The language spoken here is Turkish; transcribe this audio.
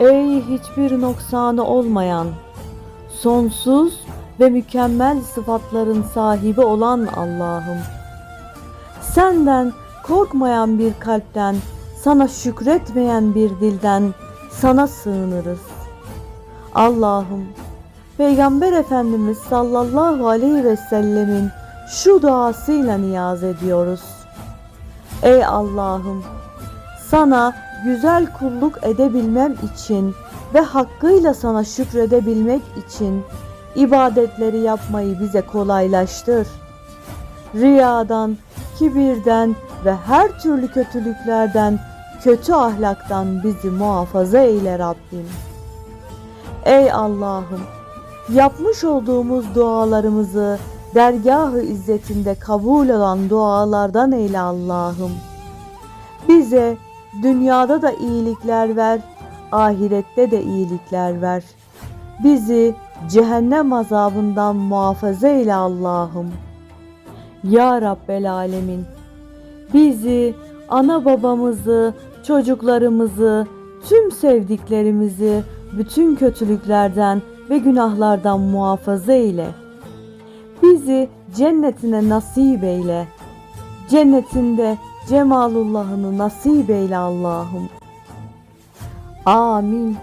Ey hiçbir noksanı olmayan, sonsuz ve mükemmel sıfatların sahibi olan Allah'ım. Senden korkmayan bir kalpten, sana şükretmeyen bir dilden sana sığınırız. Allah'ım, Peygamber Efendimiz sallallahu aleyhi ve sellemin şu duasıyla niyaz ediyoruz. Ey Allah'ım, sana güzel kulluk edebilmem için ve hakkıyla sana şükredebilmek için ibadetleri yapmayı bize kolaylaştır. Riyadan, kibirden ve her türlü kötülüklerden, kötü ahlaktan bizi muhafaza eyle Rabbim. Ey Allah'ım, yapmış olduğumuz dualarımızı dergah-ı izzetinde kabul olan dualardan eyle Allah'ım. Bize dünyada da iyilikler ver, ahirette de iyilikler ver. Bizi cehennem azabından muhafaza eyle Allah'ım. Ya Rabbel Alemin, bizi, ana babamızı, çocuklarımızı, tüm sevdiklerimizi bütün kötülüklerden ve günahlardan muhafaza eyle. Bizi cennetine nasip eyle. Cennetinde cemalullahını nasip eyle Allah'ım. Amin.